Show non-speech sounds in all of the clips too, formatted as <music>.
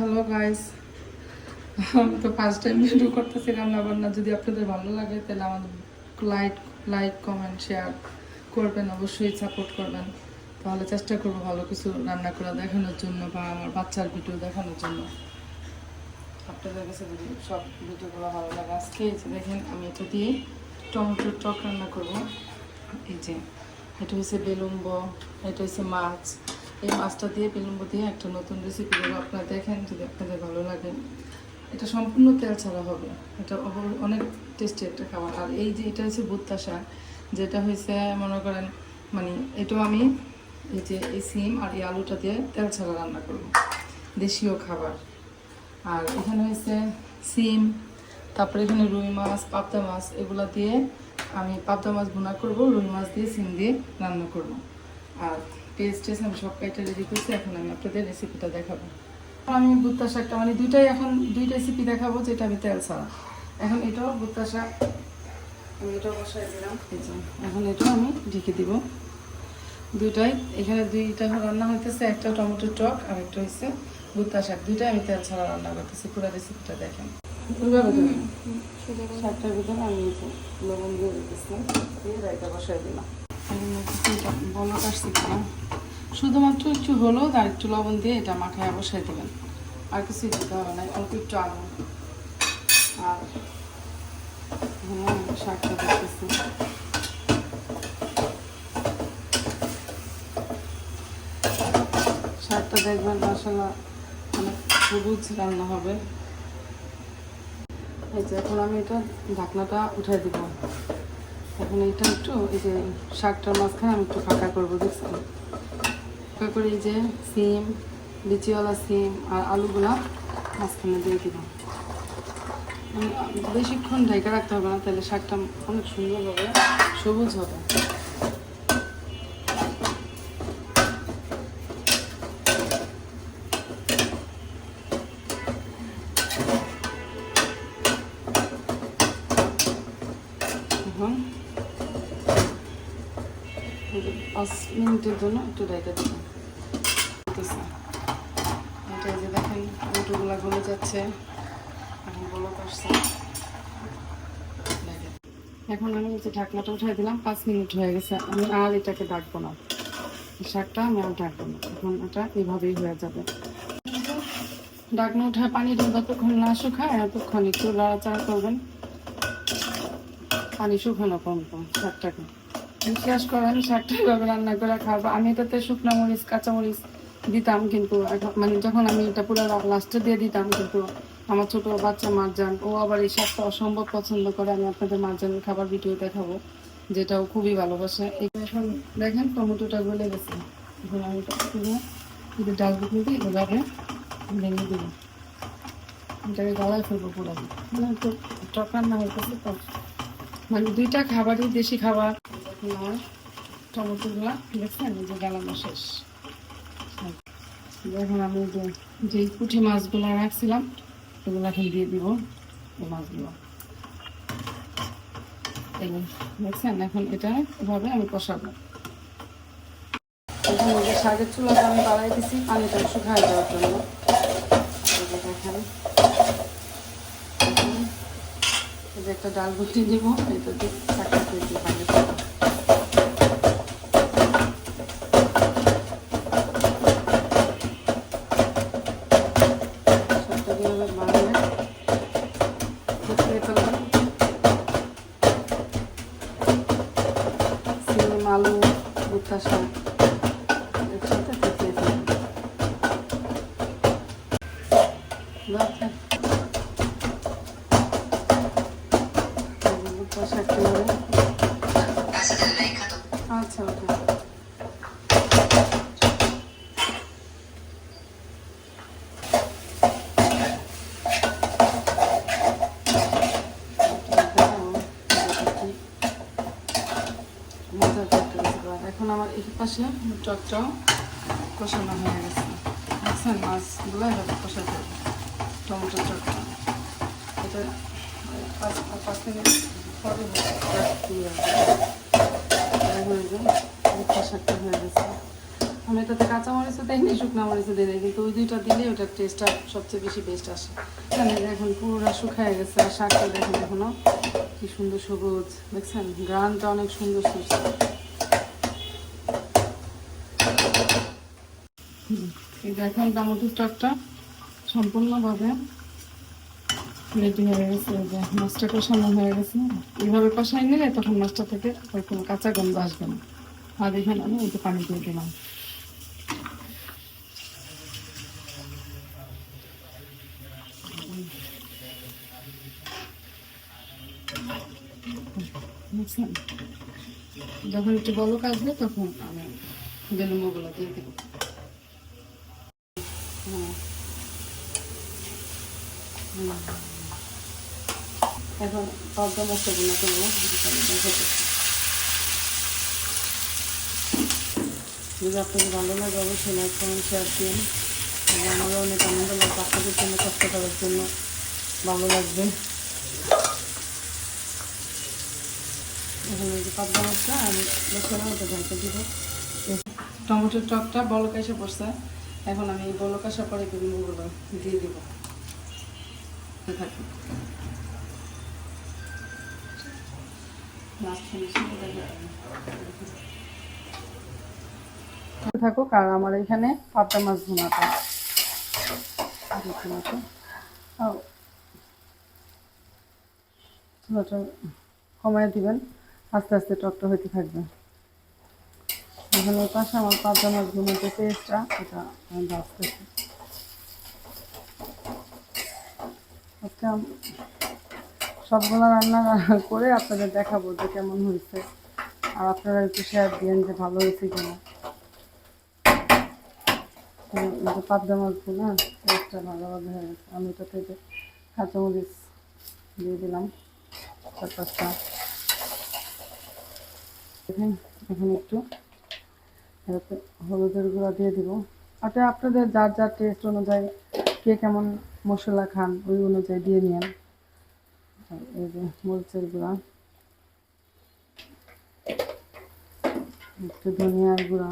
Hello guys আমি তো first time video করতেছি রান্না বান্না, যদি আপনাদের ভালো লাগে তাহলে আমাদের লাইক লাইক কমেন্ট শেয়ার করবেন, অবশ্যই সাপোর্ট করবেন। তাহলে চেষ্টা করব ভালো কিছু রান্না করা দেখানোর জন্য বা আমার বাচ্চার ভিডিও দেখানোর জন্য। আপনাদের কাছে যদি সব ভিডিওগুলো ভালো লাগে, আজকে এই যে দেখেন, আমি এটা দিয়ে টমেটোর টক রান্না করব। এই যে, এটা হচ্ছে বেলুম্ব এটা হচ্ছে মাছ এই মাছটা দিয়ে বেলুম্ব দিয়ে একটা নতুন রেসিপি দেবো। আপনারা দেখেন যদি আপনাদের ভালো লাগে। এটা সম্পূর্ণ তেল ছাড়া হবে। এটা অনেক টেস্টি একটা খাবার। আর এই যে এটা হচ্ছে ভুট্টা শাক, যেটা হয়েছে মনে করেন মানে এটাও আমি এই যে এই সিম আর এই আলুটা দিয়ে তেল ছাড়া রান্না করব। দেশীয় খাবার। আর এখানে হয়েছে সিম, তারপরে এখানে রুই মাছ, পাবদা মাছ, এগুলো দিয়ে আমি পাবদা মাছ ভুনা করব। রুই মাছ দিয়ে, সিম দিয়ে রান্না করব। আর পেস্ট টেস্ট আমি সব কাইটা রেডি করছি এখন আমি আপনাদের রেসিপিটা দেখাবো। আমি ভুট্টা শাকটা মানে দুইটাই এখন দুই রেসিপি দেখাবো যেটা আমি তেল ছাড়া। এখন এটাও ভুট্টা শাক আমি এটাও বসাই দিলাম। এখন এটাও আমি ঢেকে দিব। দুইটাই এখানে দুইটা রান্না হইতেছে একটা টমেটো টক আর একটা হচ্ছে ভুট্টা শাক। দুইটাই আমি তেল ছাড়া রান্না করতেছি পুরো রেসিপিটা দেখেন। শাকটার ভিতরে আমি লবণ দিয়ে দিতেছি। দিয়ে রাইটা বসাই দিলাম। বলক আসছি শুধুমাত্র একটু হলুদ আর একটু লবণ দিয়ে এটা মাখায় বসাই দেবেন। আর কিছু দিতে হবে না, অল্প একটু আলু। আর হ্যাঁ শাকটা দেখতেছি শাকটা দেখবেন মশলা অনেক সবুজ রান্না হবে। এই যে এখন আমি এটা ঢাকনাটা উঠাই দিব। এখন এটা একটু, এই যে শাকটার মাঝখানে আমি একটু ফাঁকা করব দেখছেন ফাঁকা করে এই যে সিম, লিচিওয়ালা সিম আর আলুগুলা মাঝখানে দিয়ে দিব। বেশিক্ষণ ঢেকে রাখতে হবে না, তাহলে শাকটা অনেক সুন্দর হবে সবুজ হবে এখন এই যে পাঁচ মিনিটের জন্য একটু দেবো হতেছে। এটা যে দেখেন রুটিগুলা গলে যাচ্ছে এখন বলক আসছে এখন আমি যে ঢাকনাটা উঠাই দিলাম পাঁচ মিনিট হয়ে গেছে আমি আর এটাকে ডাকবো না শাকটা আমি আর ডাকবো না এখন এটা এভাবেই হয়ে যাবে ডাকনা উঠায় পানি যতক্ষণ না শুকায় এতক্ষণ একটু লাড়াচাড়া করবেন পানি শুকানো কম কম শাকটাকে বিশ্বাস করেন এভাবে রান্না করে খাব। আমি এটাতে শুকনো মরিচ কাঁচামরিচ দিতাম কিন্তু মানে যখন আমি এটা পুরো লাস্টে দিয়ে দিতাম কিন্তু আমার ছোট বাচ্চা মারজান, ও আবার এই শাকটা অসম্ভব পছন্দ করে। আমি আপনাদের মারজানের খাবার ভিডিও দেখাবো, যেটাও খুবই ভালোবাসে। এখন দেখেন টমেটোটা গলে গেছে। পুরো কিন্তু বুকনি দিয়ে এভাবে ভেঙে দিব। এটাকে গলায় ফেলব পুরো। মানে একটু টক রান্না হয়েছে তো। মানে দুইটা খাবারই দেশি খাবার। এখন আমার টমেটোগুলা দেখছেন যে গালানো শেষ। এখন আমি যে, যেই পুঁটি মাছগুলো রাখছিলাম, এগুলো এখন দিয়ে দিব মাছগুলো। দেখছেন, এখন এটা এভাবে আমি কষাবো। এখন এই শাকের চুলাটা আমি বাড়াই দিছি পানিটা শুকায় দেওয়ার জন্য। দেখেন। একটা ডাল গুটি দিব এটা দিয়ে শাকটা ভুট্টা শাক আচ্ছা ওকে। এখন আমার এই পাশে টকটাও কষানো হয়ে গেছে। দেখছেন মাছগুলো এভাবে কষাতে হবে। টমেটো চটটা এটা পাঁচ পাঁচ মিনিট আমি এটাতে কাঁচা মরিচও দেয় নি শুকনা মরিচও দিই কিন্তু ওই দুইটা দিলে ওটার টেস্টটা সবচেয়ে বেশি বেস্ট আসে যে এখন পুরোটা শুকায় গেছে আর শাকটা দেখুন এখনও কি সুন্দর সবুজ দেখছেন গ্রানটা অনেক সুন্দর সুস্থ এই যে এখন টমেটো স্টকটা সম্পূর্ণভাবে রেডি হয়ে গেছে যে মাছটা কষানো হয়ে গেছে। এইভাবে কষাই নিলে তখন মাছটা থেকে ওই কোনো কাঁচা গন্ধ আসবে না। আর এখানে আমি এই পানি দিয়ে দিলাম? যখন একটু বলক আসবে তখন আমি বেলুমগুলো দিয়ে দেবো। হ্যাঁ। এখন মশলাগুলো করব যদি আপনাদের ভালো লাগে, অবশ্যই লাইক কমেন্ট শেয়ার দিন। আমারও অনেক আনন্দ লাগবে আপনাদের জন্য, কষ্ট করার জন্য। ভালো লাগবে। এখন যে মশলা আমি টমেটোর টকটা বলক এসে পড়ছে। এখন আমি এই বলক পরে দিয়ে দিব। থাকি আর আমার এখানে পাবদা মাছ ভুনাটা। কমায় দিবেন, আস্তে আস্তে টকটা হইতে থাকবে। এখানে এই পাশে আমার পাবদা মাছ ভুনাতে পেস্টটা, এটা আমি ভাজতেছি আজকে সবগুলো রান্না <laughs> করে আপনাদের দেখাবো যে কেমন হয়েছে। আর আপনারা একটু শেয়ার দিয়েন যে ভালো হয়েছে কিনা। না ভালোভাবে হয়ে গেছে। আমি কাঁচামরিচ দিয়ে দিলাম চার পাঁচটা এখন একটু হলুদের গুঁড়া দিয়ে দিব। ওটা আপনাদের যার যার টেস্ট অনুযায়ী কে কেমন মশলা খান, ওই অনুযায়ী দিয়ে নিন এই যে মরিচের গুঁড়া। একটু ধনিয়ার গুঁড়া।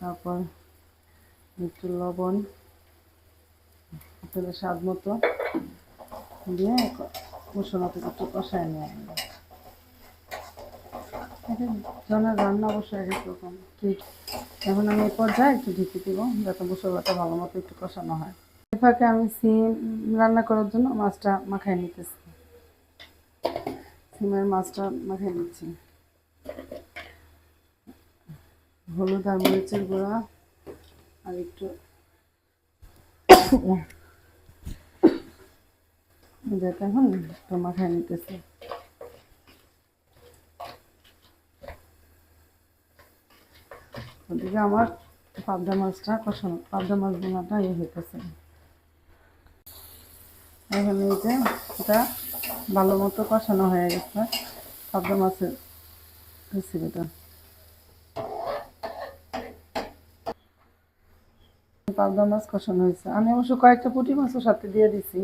তারপর একটু লবণ। আপনাদের স্বাদ মতো দিয়ে মশলাটা একটু কষায় নিয়ে আসবে। জনের রান্না অবশ্যই এক রকম। ঠিক। এখন আমি এই পর্যায়ে একটু ঢেকে দিব যাতে মশলাটা ভালো মতো একটু কষানো হয়। ফাঁকে আমি সিম রান্না করার জন্য মাছটা মাখায় নিতেছি। সিমের মাছটা মাখায় নিচ্ছি। হলুদ আর মরিচের গুঁড়া আর একটু যেটা এখন একটু মাখায় নিতেছি। ওদিকে আমার পাবদা মাছটা কষানো পাবদা মাছ বোনাটা ইয়ে হইতেছে। এখন এই যে এটা ভালো মতো কষানো হয়ে গেছে। পাবদা মাছের রেসিপিটা পাবদা মাছ কষানো হয়েছে। আমি অবশ্য কয়েকটা পুঁটি মাছও সাথে দিয়ে দিছি।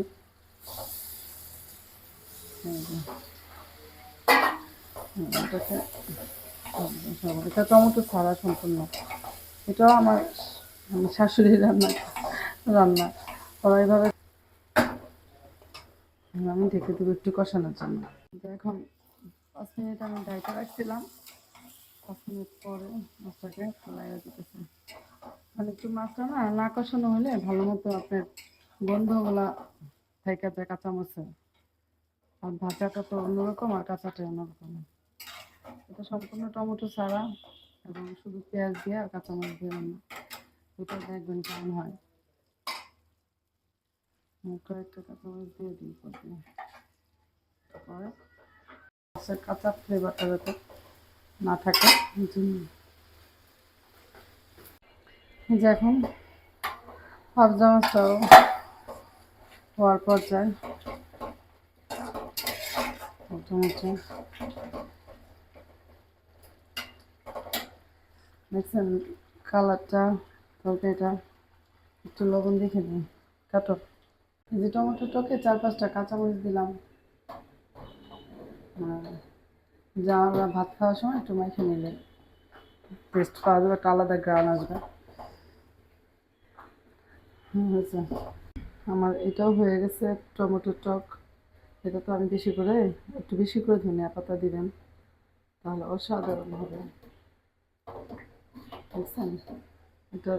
এটা টমেটো ছাড়া সম্পূর্ণ। এটাও আমার আমার শাশুড়ির রান্না রান্না। ওরা এইভাবে আমি ঢেকে দেবো একটু কষানোর জন্য। এখন পাঁচ মিনিট আমি ঢাকা রাখছিলাম পাঁচ মিনিট পরে মাছটাকে লাগিয়ে দিতেছি। মানে একটু মাছটা না না কষানো হলে ভালো মতো আপনার গন্ধগুলা থেকে যায় কাঁচা মাছে আর ভাজাটা তো অন্যরকম আর কাঁচাটা অন্যরকম। এটা সম্পূর্ণ টমেটো ছাড়া এবং শুধু পেঁয়াজ দিয়ে আর কাঁচামরিচ দিয়ে রান্না। এটা দেখবেন কেমন হয়। কয়েকটা কাঁচামরিচ দিয়ে দিই মাছের কাঁচা ফ্লেভারটা যাতে না থাকে এখন পাবজা মাছটাও হওয়ার পর্যায়ে। মাছটা দেখছেন কালারটা, তরকারিটা, একটু লবণ দেখে দিন কাটো। যে টমেটো টকে চার পাঁচটা কাঁচামরিচ দিলাম। যা আমরা ভাত খাওয়ার সময় একটু মাইখে নিলে। টেস্ট পাওয়া যাবে, একটা আলাদা গ্রান আসবে। হয়েছে। আমার এটাও হয়ে গেছে টমেটো টক। এটা তো আমি বেশি করে, একটু বেশি করে ধনিয়া পাতা দিবেন। তাহলে অসাধারণ হবে। দেখছেন? এটা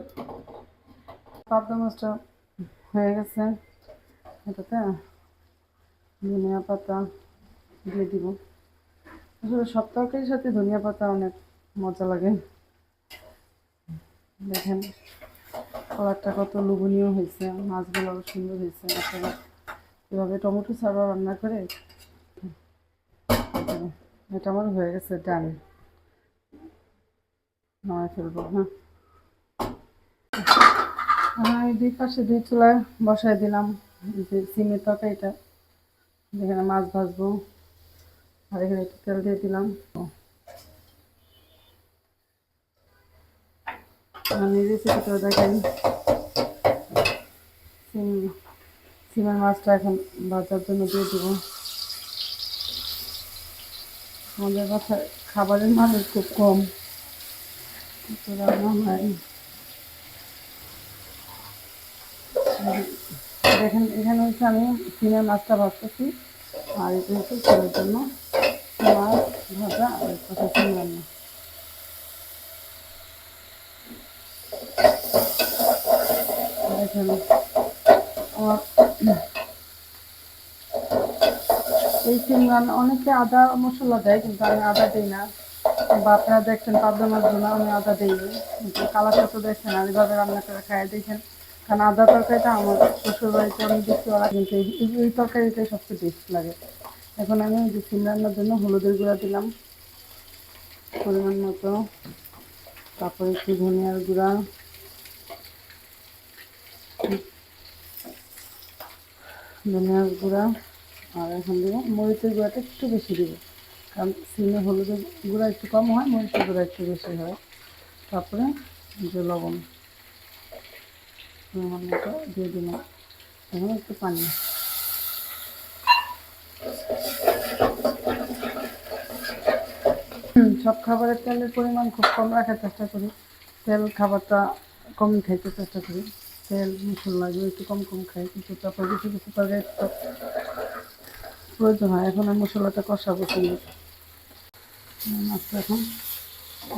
পাবদা মাছটা হয়ে গেছে। এটাতে ধনিয়া পাতা। দিয়ে দিব। আসলে সব তরকারির সাথে ধনিয়া পাতা অনেক মজা লাগে। দেখেন, কালারটা কত লোভনীয় হয়েছে, মাছগুলো সুন্দর হয়েছে এভাবে টমেটো ছাড়াও রান্না করে, এটা আমার হয়ে গেছে ডাল নামায় ফেলব হ্যাঁ। আমি দুই পাশে দুই চুলায় বসাই দিলাম যে সিমের তরকারিটা। যেখানে মাছ ভাজবো। আর এখানে একটু তেল দিয়ে দিলাম। আমি সিম, সিমের মাছটা এখন ভাজার জন্য দিয়ে দিব। আমাদের বাসায় খাবারের মানুষ খুব কম। রান্না হয় দেখেন, এখানে হচ্ছে আমি সিমের মাছটা ভাজতেছি। আর এটা জন্য মাছ, ভাজা আর সিম রান্না। আমার এই সিম রান্না অনেকে আদা মশলা দেয়, কিন্তু আমি আদা দিই না। বা আপনারা দেখছেন পাবদা মাছ জন্য আমি আদা দিই। কিন্তু কালারটা তো দেখছেন, আর এভাবে রান্না করে খাই দেখেন। কারণ আদা তরকারিটা আমার শ্বশুর বাড়িতে অনেক বেশি ওরা কিন্তু এই- তরকারিটাই সবচেয়ে বেস্ট লাগে। এখন আমি যে সিম রান্নার জন্য হলুদের গুঁড়া দিলাম। পরিমাণ মতো। তারপরে একটু ধনিয়ার গুঁড়া। ধনিয়ার গুঁড়া। আর এখন দেবো মরিচের গুঁড়াটা একটু বেশি দেবো। কারণ সিমে হলুদের গুঁড়া একটু কম হয়, মরিচের গুঁড়া একটু বেশি হয়। তারপরে যে লবণ। পরিমাণ মতো দিয়ে দিলাম। এখন একটু পানি। সব খাবারের তেলের পরিমাণ খুব কম রাখার চেষ্টা করি। তেল খাবারটা কম খাইতে চেষ্টা করি। তেল, মশলা এগুলো একটু কম কম খাই, কিন্তু তারপর কিছু কিছু তরকারি প্রয়োজন হয়। এখন আমি মশলাটা কষাবো সুন্দর মাছটা এখন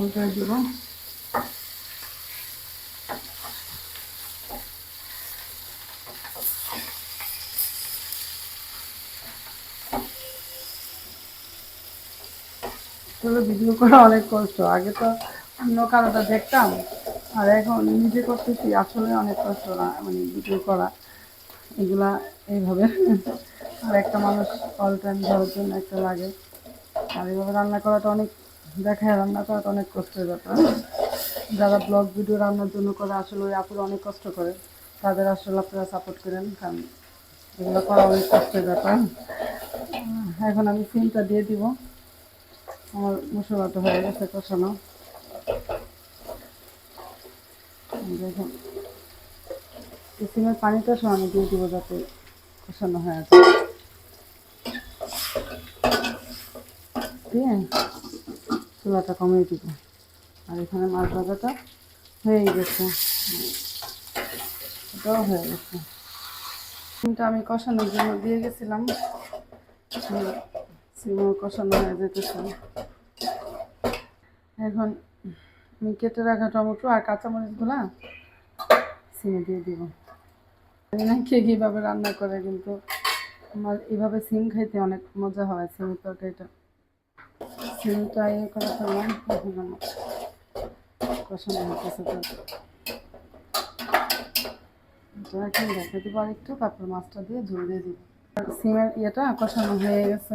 উল্টায় দিব আসলে ভিডিও করা অনেক কষ্ট। আগে তো অন্য কারোটা দেখতাম, আর এখন নিজে করতেছি, আসলে অনেক কষ্ট না মানে ভিডিও করা। এগুলা এইভাবে। আর একটা মানুষ অল টাইম ধরার জন্য একটা লাগে। আর এইভাবে রান্না করাটা অনেক, দেখায় রান্না করাটা অনেক কষ্টের ব্যাপার। যারা ব্লগ ভিডিও রান্নার জন্য করে, আসলে ওই আপুরা অনেক কষ্ট করে। তাদের আসলে আপনারা সাপোর্ট করেন, কারণ এগুলো করা অনেক কষ্টের ব্যাপার। এখন আমি সিমটা দিয়ে দিব। আমার মশলাটা হয়ে গেছে কষানো। দেখুন সিমের পানিটা আমি দিয়ে দিব যাতে কষানো হয়ে যায়। দিয়ে চুলাটা কমিয়ে দিব। আর এখানে মাছ ভাজাটা হয়েই গেছে। এটাও হয়ে গেছে। সিমটা আমি কষানোর জন্য দিয়ে গেছিলাম। সিমও কষানো হয়ে যেতেছে। এখন আমি কেটে রাখা টমেটো আর কাঁচামরিচগুলা সিমে দিয়ে দিব। না কে কীভাবে রান্না করে, কিন্তু আমার এইভাবে সিম খাইতে অনেক মজা হয়, সিমের তরকারিটা। সিমটা ইয়ে করে ফেললাম, এখন হতেছে তো এখন রেখে দিব তারপর মাছটা দিয়ে ঝুল দিয়ে দিব। সিমের ইয়েটা কষানো হয়ে গেছে,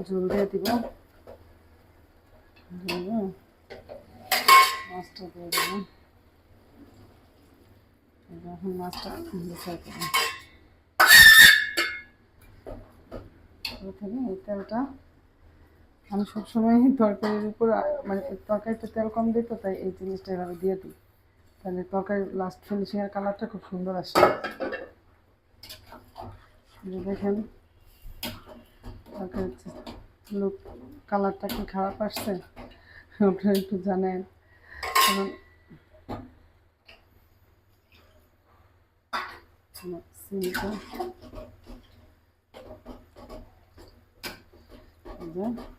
এখন দিয়ে দিব। মাছটা দিয়ে দেবো এখন মাছটা থেকে এই তেলটা আমি সবসময় তরকারির উপর মানে তরকারিতে তেল কম দিত তাই এই জিনিসটা এভাবে দিয়ে দিই তাহলে তরকারি লাস্ট ফিনিশিংয়ের কালারটা খুব সুন্দর আসে দেখেন তরকারির লুক কালারটা কি খারাপ আসছে আপনারা একটু জানেন।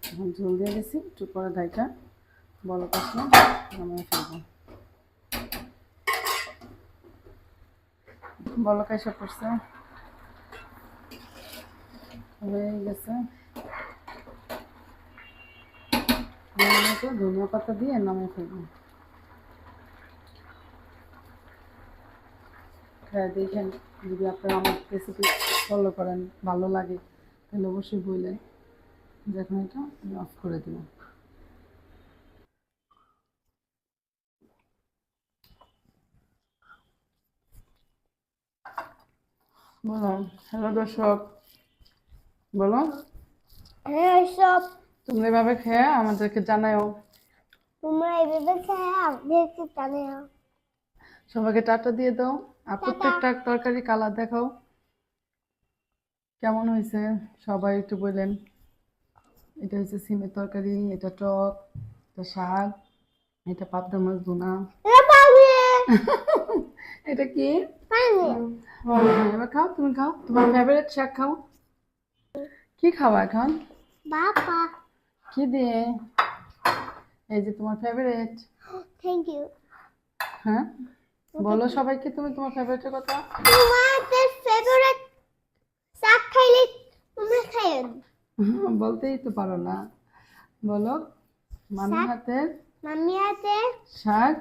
এখন ঝোল দিয়ে গেছি একটু পরে ডাইটা বলো কাছে ফেলব। বলো কাইসা পড়ছে। হয়ে গেছে। ধনিয়াকে ধনিয়া পাতা দিয়ে নামিয়ে ফেলব। হ্যাঁ দেখেন যদি আপনারা আমার রেসিপি ফলো করেন, ভালো লাগে, তাহলে অবশ্যই বললেন যখন এটা, আমি অফ করে দেবো বলো হ্যালো দর্শক বলো হ্যাঁ সব তোমরা এভাবে খেয়ে আমাদেরকে জানাও তোমরা এভাবে খেয়ে আমাদেরকে জানিও সবাইকে টাটা দিয়ে দাও। আর প্রত্যেকটা তরকারি কালার দেখাও। কেমন হয়েছে? সবাই একটু বললেন এটা হচ্ছে সিমের তরকারি এটা টক এটা শাক এটা পাবদা মাছ পাবে <laughs> এটা কি? হ্যাঁ, এবার খাও তুমি খাও। তোমার ফেভারিট শাক খাও। কি খাওয়া এখন? বাবা কি দিয়ে? এই যে তোমার ফেভারিট থ্যাংক ইউ হ্যাঁ? বলো সবাইকে তুমি তোমার ফেভারিটের কথা। তোমাদের ফেভারিট শাক খাইলে তোমরা খাইও <laughs> বলতেই তো পারো না। বলো মামি? হাতের মাম্মি আছে শাক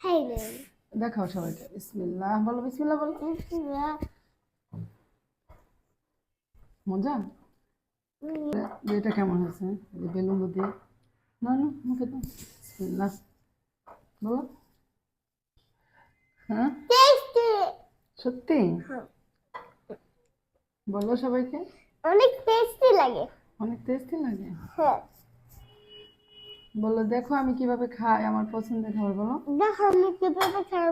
খাইলে। দেখাও সবাইকে। বিসমিল্লাহ বলো বিসমিল্লাহ বলো। মজা? এটা কেমন হয়েছে? যে বেলুন দিয়ে? না না মুখে তো। বিসমিল্লাহ বলো। হ্যাঁ? টেস্টি সত্যি? বলো সবাইকে। অনেক টেস্টি লাগে। অনেক টেস্টি লাগে? হ্যাঁ। বলো দেখো আমি কীভাবে খাই আমার পছন্দের খাবার বলো। দেখো আমি কীভাবে খাই